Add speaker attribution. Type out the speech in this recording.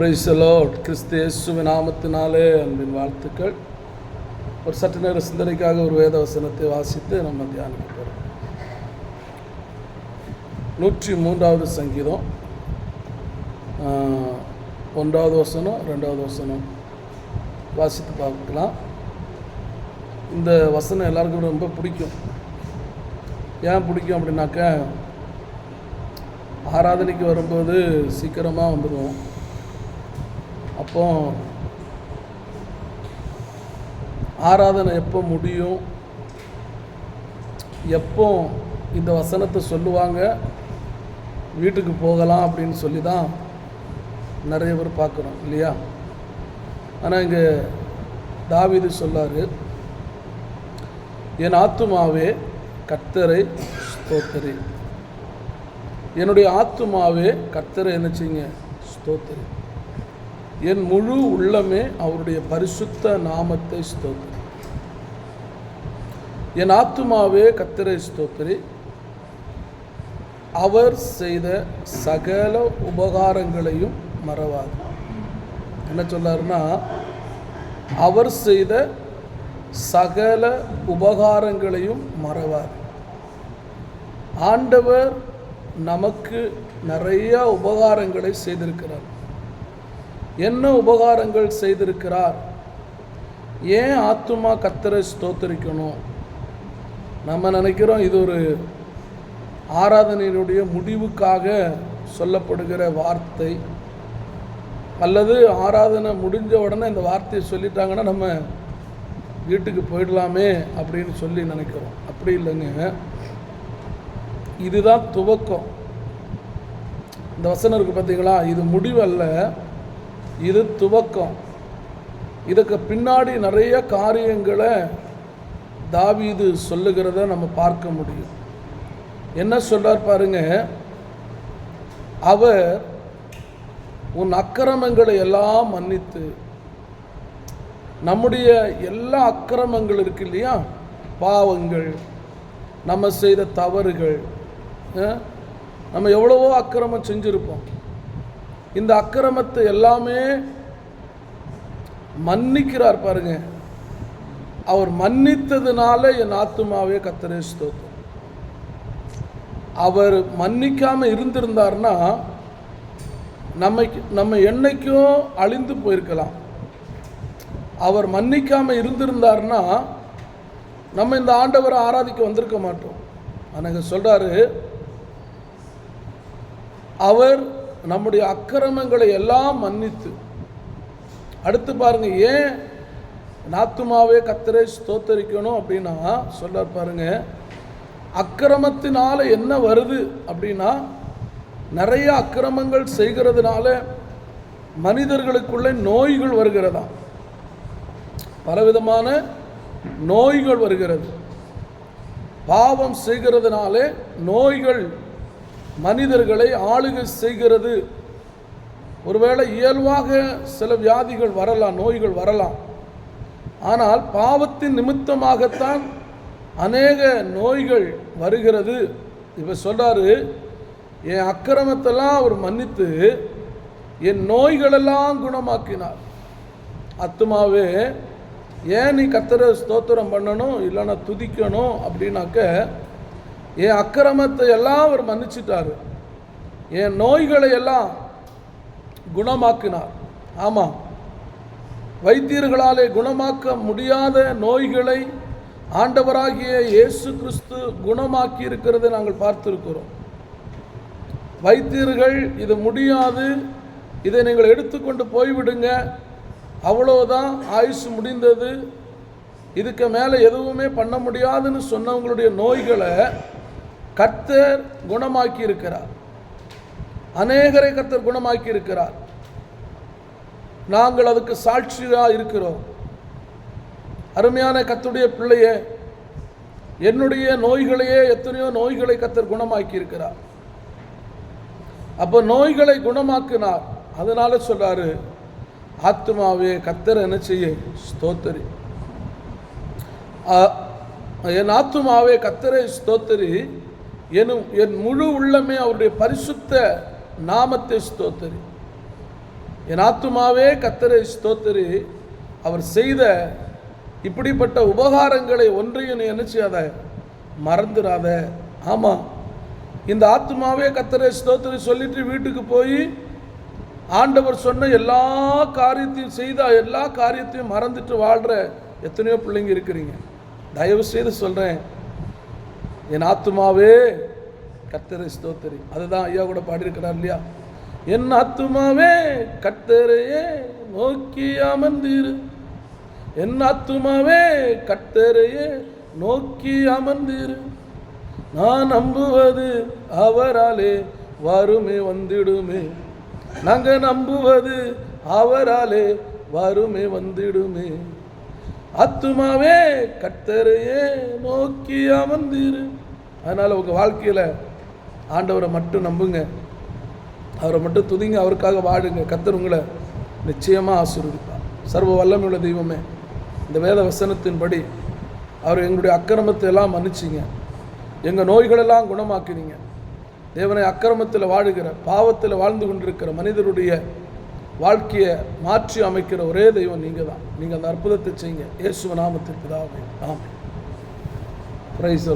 Speaker 1: பிரைசலோ கிறிஸ்து இயேசுவின் நாமத்தினாலே அன்பின் வாழ்த்துக்கள். ஒரு சற்று நேர சிந்தனைக்காக ஒரு வேத வசனத்தை வாசித்து நம்ம தியானிக்க போகிறோம் நூற்றி மூன்றாவது சங்கீதம். ஒன்றாவது வசனம் ரெண்டாவது வசனம். வாசித்து பார்க்கலாம். இந்த வசனம் எல்லாருக்கும் ரொம்ப பிடிக்கும். ஏன் பிடிக்கும் அப்படின்னாக்க ஆராதனைக்கு வரும்போது சீக்கிரமாக வந்துடுவோம். அப்போ ஆராதனை எப்போ முடியும்? எப்போ இந்த வசனத்தை சொல்லுவாங்க? வீட்டுக்கு போகலாம் அப்படின்னு சொல்லி தான் நிறைய பேர் பார்க்குறோம் இல்லையா? ஆனால் இங்கே தாவிது சொல்லாரு என் ஆத்துமாவே கத்தரை ஸ்தோத்தரி. என்னுடைய ஆத்துமாவே கத்தரை என்னச்சிங்க ஸ்தோத்தரி. என் முழு உள்ளமே அவருடைய பரிசுத்த நாமத்தை ஸ்தோத்திரி. என் ஆத்துமாவே கத்திரை ஸ்தோத்திரி. அவர் செய்த சகல உபகாரங்களையும் மறவாது. என்ன சொல்லாருன்னா அவர் செய்த சகல உபகாரங்களையும் மறவார் ஆண்டவர் நமக்கு நிறைய உபகாரங்களை செய்திருக்கிறார். என்ன உபகாரங்கள் செய்திருக்கிறார்? ஏன் ஆத்துமா கத்தரை ஸ்தோத்தரிக்கணும்? நம்ம நினைக்கிறோம் இது ஒரு ஆராதனையினுடைய முடிவுக்காக சொல்லப்படுகிற வார்த்தை. அல்லது ஆராதனை முடிஞ்ச உடனே இந்த வார்த்தையை சொல்லிட்டாங்கன்னா நம்ம வீட்டுக்கு போயிடலாமே அப்படின்னு சொல்லி நினைக்கிறோம். அப்படி இல்லைங்க. இதுதான் துவக்கம். இந்த வசனம் இருக்குது பார்த்தீங்களா இது முடிவல்ல. இது துவக்கம். இதுக்கு பின்னாடி நிறைய காரியங்களை தாவீது சொல்லுகிறத நம்ம பார்க்க முடியும். என்ன சொல்கிறார் பாருங்க அவர் உன் அக்கிரமங்களை எல்லாம் மன்னித்து நம்முடைய எல்லா அக்கிரமங்கள் இருக்கு இல்லையா? பாவங்கள் நம்ம செய்த தவறுகள் நம்ம எவ்வளவோ அக்கிரமம் செஞ்சுருப்போம். இந்த அக்கிரமத்தை எல்லாமே மன்னிக்கிறார் பாருங்க. அவர் மன்னித்ததுனால என் ஆத்துமாவே கத்தரே ஸ்தோத்திரம். அவர் மன்னிக்காம இருந்திருந்தார்னா நம்ம நம்ம என்னைக்கும் அழிந்து போயிருக்கலாம். அவர் மன்னிக்காம இருந்திருந்தார்னா நம்ம இந்த ஆண்டவரை ஆராதிக்க வந்திருக்க மாட்டோம். ஆனால் சொல்றாரு அவர் நம்முடைய அக்கிரமங்களை எல்லாம் மன்னித்து. அடுத்து பாருங்க ஏன் நாத்துமாவே கத்தரை ஸ்தோத்தரிக்கணும் அப்படின்னா சொல்ல பாருங்க அக்கிரமத்தினால என்ன வருது அப்படின்னா நிறைய அக்கிரமங்கள் செய்கிறதுனால மனிதர்களுக்குள்ளே நோய்கள் வருகிறதா? பலவிதமான நோய்கள் வருகிறது. பாவம் செய்கிறதுனாலே நோய்கள் மனிதர்களை ஆளுகை செய்கிறது. ஒருவேளை இயல்பாக சில வியாதிகள் வரலாம் நோய்கள் வரலாம். ஆனால் பாவத்தின் நிமித்தமாகத்தான் அநேக நோய்கள் வருகிறது. இப்போ சொல்கிறாரு என் அக்கிரமத்தெல்லாம் அவர் மன்னித்து என் நோய்களெல்லாம் குணமாக்கினார். அத்துமாவே ஏன் நீ கத்தரை ஸ்தோத்திரம் பண்ணணும் இல்லைன்னா துதிக்கணும் அப்படின்னாக்க என் அக்கிரமத்தை எல்லாம் அவர் மன்னிச்சிட்டார். என் நோய்களை எல்லாம் குணமாக்கினார். ஆமாம் வைத்தியர்களாலே குணமாக்க முடியாத நோய்களை ஆண்டவராகிய இயேசு கிறிஸ்து குணமாக்கி இருக்கிறதை நாங்கள் பார்த்திருக்கிறோம். வைத்தியர்கள் இது முடியாது. இதை நீங்கள் எடுத்துக்கொண்டு போய்விடுங்க. அவ்வளோதான் ஆயுசு முடிந்தது. இதுக்கு மேலே எதுவுமே பண்ண முடியாதுன்னு சொன்னவங்களுடைய நோய்களை கர்த்தர் குணமாக்கி இருக்கிறார் அநேகரை கர்த்தர் குணமாக்கி இருக்கிறார் நாங்கள் அதுக்கு சாட்சியாக இருக்கிறோம். அருமையான கத்துடைய பிள்ளையே என்னுடைய நோய்களையே எத்தனையோ நோய்களை கத்தர் குணமாக்கி இருக்கிறார் அப்போ நோய்களை குணமாக்கினார். அதனால சொல்றாரு ஆத்மாவே கத்தர் என்ன செய்ய? ஸ்தோத்தரி. என் ஆத்துமாவே கத்தரை ஸ்தோத்தரி. எனும் என் முழு உள்ளமே அவருடைய பரிசுத்த நாமத்தை ஸ்தோத்தரி. என் ஆத்துமாவே கத்தரை ஸ்தோத்தரி. அவர் செய்த இப்படிப்பட்ட உபகாரங்களை ஒன்றையும் நீ என்ன செய்யாத? மறந்துடாத ஆமாம் இந்த ஆத்துமாவே கத்தரை ஸ்தோத்திரி சொல்லிட்டு வீட்டுக்கு போய் ஆண்டவர் சொன்ன எல்லா காரியத்தையும் செய்த எல்லா காரியத்தையும் மறந்துட்டு வாழ்கிற எத்தனையோ பிள்ளைங்க இருக்கிறீங்க. தயவு செய்து சொல்கிறேன் என் ஆத்துமாவே கத்தரை ஸ்தோத்தரி. அதுதான் ஐயா கூட பாடியிருக்கிறார் இல்லையா? என் ஆத்துமாவே கத்தரையே நோக்கி அமர்ந்திரு. என் ஆத்துமாவே கத்தரையே நோக்கி அமர்ந்திரு. நான் நம்புவது அவராலே வருமே வந்திடுமே. நாங்கள் நம்புவது அவராலே வருமே வந்திடுமே. ஆத்துமாவே கத்தரையே நோக்கி அமர்ந்தீரு. அதனால் உங்கள் வாழ்க்கையில் ஆண்டவரை மட்டும் நம்புங்க. அவரை மட்டும் துதிங்க அவருக்காக வாழுங்க. கத்தர் உங்களை நிச்சயமாக ஆசீர்வதிப்பார். சர்வ வல்லமையுள்ள தெய்வமே இந்த வேத வசனத்தின்படி அவர் எங்களுடைய அக்கிரமத்தை எல்லாம் மன்னிச்சிங்க. எங்கள் நோய்களெல்லாம் குணமாக்கினீங்க. தேவனை அக்கிரமத்தில் வாழுகிற பாவத்தில் வாழ்ந்து கொண்டிருக்கிற மனிதருடைய வாழ்க்கையை மாற்றி அமைக்கிற ஒரே தெய்வம் நீங்கள் தான் நீங்கள் அந்த அற்புதத்தை செய்யுங்க. இயேசுவ நாமத்திற்கு தான் ஆமாம் பிரைஸ்